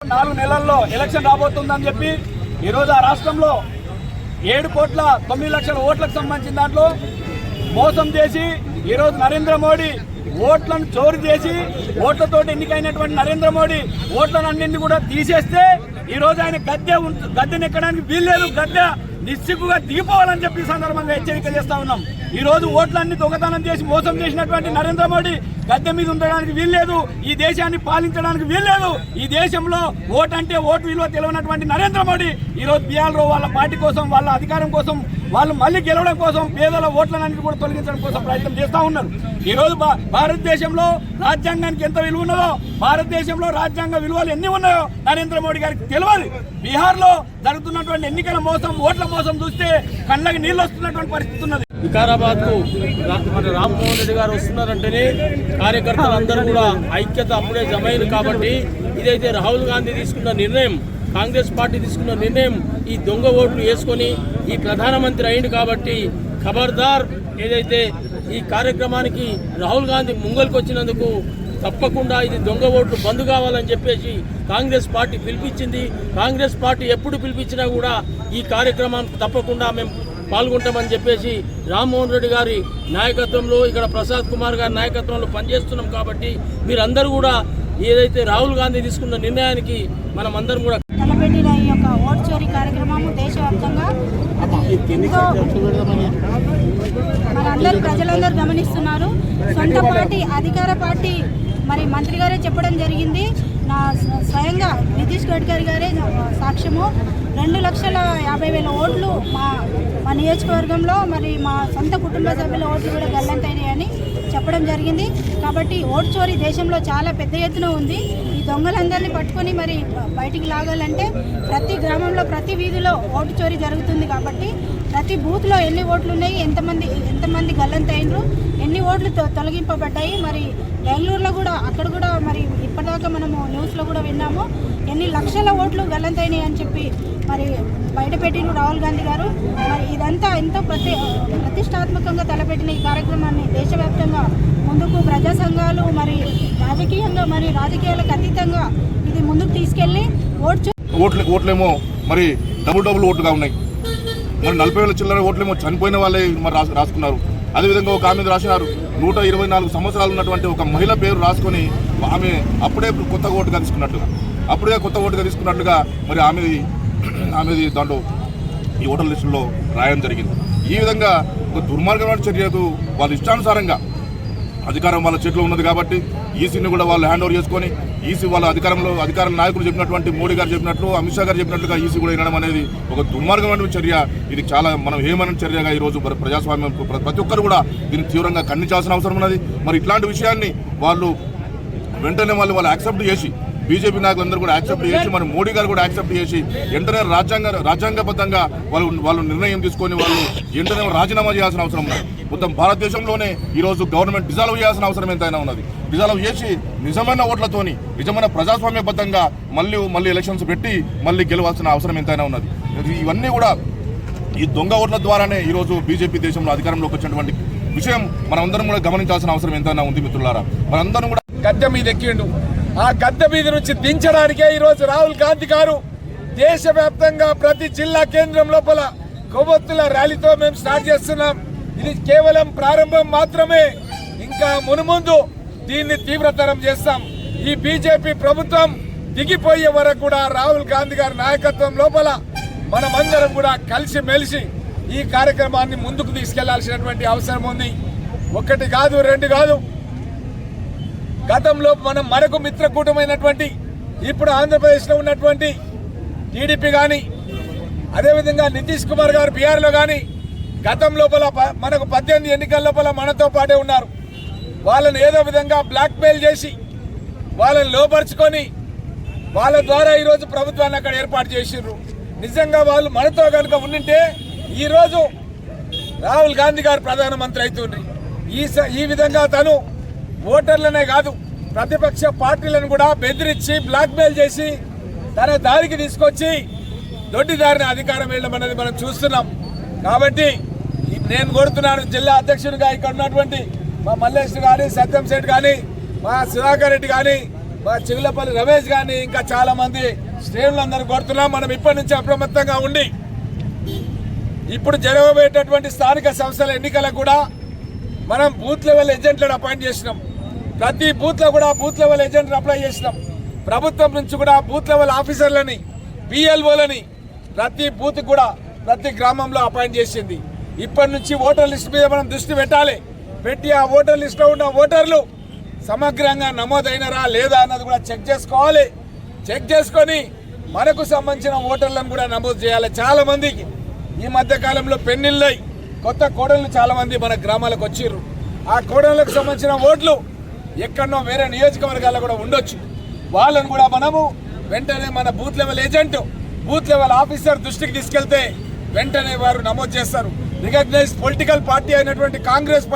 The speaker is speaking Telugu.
నాలుగు నెలల్లో ఎలక్షన్ రాబోతుందని చెప్పి ఈరోజు ఆ రాష్ట్రంలో ఏడు కోట్ల తొమ్మిది లక్షల ఓట్లకు సంబంధించిన దాంట్లో మోసం చేసి ఈరోజు నరేంద్ర మోడీ ఓట్లను చోరు చేసి ఓట్లతో ఎన్నికైనటువంటి నరేంద్ర మోడీ ఓట్లను అన్నింటినీ కూడా తీసేస్తే ఈరోజు ఆయన గద్దె ఉంట- గద్దెనెక్కడానికి వీల్లేదు. గద్దె నిస్సిగ్గుగా దిగిపోవాలని చెప్పి సందర్భంగా హెచ్చరిక చేస్తా ఉన్నాం. ఈరోజు ఓట్లన్నీ దొంగతనం చేసి మోసం చేసినటువంటి నరేంద్ర మోడీ గద్దె మీద ఉండడానికి వీల్లేదు ఈ దేశాన్ని పాలించడానికి వీల్లేదు. ఈ దేశంలో ఓటు అంటే ఓటు విలువ తెలియనటువంటి నరేంద్ర మోడీ ఈ రోజు వాళ్ళ పార్టీ కోసం వాళ్ళ అధికారం కోసం వాళ్ళు మళ్ళీ గెలవడం కోసం పేదల ఓట్లన్నింటినీ కూడా తొలగించడం కోసం ప్రయత్నం చేస్తూ ఉన్నారు. ఈరోజు భా- భారతదేశంలో రాజ్యాంగానికి ఎంత విలువ ఉన్నదో భారతదేశంలో రాజ్యాంగ విలువలు ఎన్ని ఉన్నాయో నరేంద్ర మోడీ గారికి తెలియదు బీహార్లో జరుగుతున్నటువంటి ఎన్నికల మోసం ఓట్ల మోసం చూస్తే కళ్ళకి నీళ్ళు వస్తున్నటువంటి పరిస్థితి ఉన్నది. వికారాబాద్కు మన రామ్మోహన్ రెడ్డి గారు వస్తున్నారంటేనే కార్యకర్తలందరూ కూడా ఐక్యత అప్పుడే జమైంది కాబట్టి ఇదైతే రాహుల్ గాంధీ తీసుకున్న నిర్ణయం కాంగ్రెస్ పార్టీ తీసుకున్న నిర్ణయం ఈ దొంగ ఓట్లు వేసుకొని ఈ ప్రధానమంత్రి అయింది కాబట్టి ఖబర్దార్ ఏదైతే ఈ కార్యక్రమానికి రాహుల్ గాంధీ ముంగల్కి వచ్చినందుకు తప్పకుండా ఇది దొంగ ఓట్లు బంద్ కావాలని చెప్పేసి కాంగ్రెస్ పార్టీ పిలిపించింది. కాంగ్రెస్ పార్టీ ఎప్పుడు పిలిపించినా కూడా ఈ కార్యక్రమం తప్పకుండా మేము పాల్గొంటామని చెప్పేసి రామ్మోహన్ రెడ్డి గారి నాయకత్వంలో ఇక్కడ ప్రసాద్ కుమార్ గారి నాయకత్వంలో పనిచేస్తున్నాం కాబట్టి మీరందరూ కూడా ఏదైతే రాహుల్ గాంధీ తీసుకున్న నిర్ణయానికి మనం అందరం కూడా తలపెట్టిన ఈ యొక్క ఓట్ చోరీ కార్యక్రమము దేశవ్యాప్తంగా అది మనందరూ ప్రజలందరూ గమనిస్తున్నారు. సొంత పార్టీ అధికార పార్టీ మరి మంత్రి గారే చెప్పడం జరిగింది. నా స్వ- స్వయంగా నితీష్ గడ్కరీ గారే సాక్ష్యము. రెండు లక్షల యాభై వేల ఓట్లు మా మా నియోజకవర్గంలో మరి మా సొంత కుటుంబ సభ్యుల ఓట్లు కూడా గల్లంతైనాయని చెప్పడం జరిగింది. కాబట్టి ఓటు చోరీ దేశంలో చాలా పెద్ద ఎత్తున ఉంది. ఈ దొంగలందరినీ పట్టుకొని మరి బయటికి లాగాలంటే ప్రతి గ్రామంలో ప్రతి వీధిలో ఓటు చోరీ జరుగుతుంది కాబట్టి ప్రతి బూత్లో ఎన్ని ఓట్లు ఉన్నాయి ఎంతమంది ఎంతమంది గల్లంతైనరు ఎన్ని ఓట్లు తొ- తొలగింపబడ్డాయి మరి బెంగళూరులో కూడా అక్కడ కూడా మరి ఇప్పటిదాకా మనము న్యూస్లో కూడా విన్నాము. ఎన్ని లక్షల ఓట్లు గల్లంతైనాయి అని చెప్పి మరి బయటపెట్టిన రాహుల్ గాంధీ గారు. మరి ఇదంతా ఎంతో ప్రతి ప్రతిష్టాత్మకంగా తలపెట్టిన ఈ కార్యక్రమాన్ని దేశవ్యాప్తంగా ముందుకు ప్రజా సంఘాలు మరి రాజకీయంగా మరి రాజకీయాలకు అతీతంగా ఇది ముందుకు తీసుకెళ్ళి ఓట్లు చో- ఓట్లు ఓట్లేమో మరి డబుల్ డబుల్ ఓట్లుగా ఉన్నాయి. మరి నలభై వేల చిల్లర ఓట్లేమో చనిపోయిన వాళ్ళే మరి రాసుకున్నారు. అదేవిధంగా ఒక ఆమె రాసినారు. నూట ఇరవై నాలుగు సంవత్సరాలు ఉన్నటువంటి ఒక మహిళ పేరు రాసుకొని ఆమె అప్పుడే కొత్త ఓటుగా తీసుకున్నట్టుగా అప్పుడే కొత్త ఓటుగా తీసుకున్నట్టుగా మరి ఆమెది ఆమెది దాంట్లో ఈ ఓటర్ లిస్టులో రాయడం జరిగింది. ఈ విధంగా ఒక దుర్మార్గమైన చర్యకు వాళ్ళ ఇష్టానుసారంగా అధికారం వాళ్ళ చేతిలో ఉన్నది కాబట్టి ఈసీని కూడా వాళ్ళు హ్యాండ్ ఓవర్ చేసుకొని ఈసీ వాళ్ళ అధికారంలో అధికార నాయకులు చెప్పినటువంటి మోడీ గారు చెప్పినట్లు అమిత్ షా గారు చెప్పినట్లుగా ఈసీ కూడా వినడం అనేది ఒక దుర్మార్గమైన చర్య. ఇది చాలా మనం ఏమైన చర్యగా ఈ రోజు ప్రజాస్వామ్యం ప్రతి ఒక్కరు కూడా దీన్ని తీవ్రంగా ఖండించాల్సిన అవసరం ఉన్నది. మరి ఇట్లాంటి విషయాన్ని వాళ్ళు వెంటనే వాళ్ళు వాళ్ళు యాక్సెప్ట్ చేసి బీజేపీ నాయకులందరూ కూడా యాక్సెప్ట్ చేసి మన మోడీ గారు కూడా యాక్సెప్ట్ చేసి వెంటనే రాజ్యాంగ రాజ్యాంగబద్ధంగా వాళ్ళు వాళ్ళు నిర్ణయం తీసుకొని వాళ్ళు వెంటనే రాజీనామా చేయాల్సిన అవసరం ఉన్నది. మొత్తం భారతదేశంలోనే ఈరోజు గవర్నమెంట్ డిజాల్వ్ చేయాల్సిన అవసరం ఎంతైనా ఉన్నది. డిజాల్వ్ చేసి నిజమైన ఓట్లతోని నిజమైన ప్రజాస్వామ్యబద్ధంగా మళ్ళీ మళ్ళీ ఎలక్షన్స్ పెట్టి మళ్ళీ గెలవాల్సిన అవసరం ఎంతైనా ఉన్నది. ఇవన్నీ కూడా ఈ దొంగ ఓట్ల ద్వారానే ఈరోజు బీజేపీ దేశంలో అధికారంలోకి వచ్చినటువంటి విషయం మనందరం కూడా గమనించాల్సిన అవసరం ఎంతైనా ఉంది మిత్రులారా. మనందరం కూడా గద్దె మీద ఎక్కిండు. ఆ గద్దె మీద నుంచి దించడానికే ఈరోజు రాహుల్ గాంధీ గారు దేశవ్యాప్తంగా ప్రతి జిల్లా కేంద్రం లోపల కొవ్వొత్తుల ర్యాలీతో మేము స్టార్ట్ చేస్తున్నాం. ఇది కేవలం ప్రారంభం మాత్రమే. ఇంకా మునుముందు దీన్ని తీవ్రతరం చేస్తాం. ఈ బీజేపీ ప్రభుత్వం దిగిపోయే వరకు కూడా రాహుల్ గాంధీ గారి నాయకత్వం లోపల మనమందరం కూడా కలిసి మెలిసి ఈ కార్యక్రమాన్ని ముందుకు తీసుకెళ్ళాల్సినటువంటి అవసరం ఉంది. ఒకటి కాదు రెండు కాదు. గతంలో మనం మరొక మిత్రకూటమైనటువంటి ఇప్పుడు ఆంధ్రప్రదేశ్లో ఉన్నటువంటి టీడీపీ కానీ అదేవిధంగా నితీష్ కుమార్ గారు బీహార్లో కానీ గతం లోపల ప- మనకు పద్దెనిమిది ఎన్నికల లోపల మనతో పాటే ఉన్నారు. వాళ్ళని ఏదో విధంగా బ్లాక్మెయిల్ చేసి వాళ్ళని లోపరుచుకొని వాళ్ళ ద్వారా ఈరోజు ప్రభుత్వాన్ని అక్కడ ఏర్పాటు చేసిర్రు నిజంగా వాళ్ళు మనతో కనుక ఉండింటే ఈరోజు రాహుల్ గాంధీ గారు ప్రధానమంత్రి అవుతుండ్రి. ఈ స- ఈ విధంగా తను ఓటర్లనే కాదు ప్రతిపక్ష పార్టీలను కూడా బెదిరించి బ్లాక్మెయిల్ చేసి తన దారికి తీసుకొచ్చి దొడ్డిదారిని అధికారం వేయడం అనేది మనం చూస్తున్నాం. కాబట్టి నేను కోరుతున్నాను జిల్లా అధ్యక్షుడిగా ఇక్కడ ఉన్నటువంటి మా మల్లేష్ కానీ సత్యం శెట్టి కానీ మా సుధాకర్ రెడ్డి కానీ మా చిగులపల్లి రమేష్ కానీ ఇంకా చాలా మంది శ్రేణులందరూ కోరుతున్నాం. మనం ఇప్పటి నుంచి అప్రమత్తంగా ఉండి ఇప్పుడు జరగబోయేటటువంటి స్థానిక సంస్థల ఎన్నికలకు కూడా మనం బూత్ లెవెల్ ఏజెంట్లను అపాయింట్ చేసినాం. ప్రతి బూత్లో కూడా బూత్ లెవెల్ ఏజెంట్లను అప్లై చేసినాం. ప్రభుత్వం నుంచి కూడా బూత్ లెవెల్ ఆఫీసర్లని పిఎల్ఓలని ప్రతి బూత్ కూడా ప్రతి గ్రామంలో అపాయింట్ చేసింది. ఇప్పటి నుంచి ఓటర్ లిస్ట్ మీద మనం దృష్టి పెట్టాలి. పెట్టి ఆ ఓటర్ లిస్ట్లో ఉన్న ఓటర్లు సమగ్రంగా నమోదైనరా లేదా అన్నది కూడా చెక్ చేసుకోవాలి. చెక్ చేసుకొని మనకు సంబంధించిన ఓటర్లను కూడా నమోదు చేయాలి. చాలా మందికి ఈ మధ్య కాలంలో పెన్నిళ్ళై కొత్త కోడళ్ళు చాలా మంది మన గ్రామాలకు వచ్చిర్రు. ఆ కోడళ్ళకు సంబంధించిన ఓట్లు ఎక్కడనో వేరే నియోజకవర్గాల్లో కూడా ఉండొచ్చు. వాళ్ళని కూడా మనము వెంటనే మన booth level agent booth level officer దృష్టికి తీసుకెళ్తే వెంటనే వారు నమోదు చేస్తారు. రికగ్నైజ్ పొలిటికల్ పార్టీ అయినటువంటి కాంగ్రెస్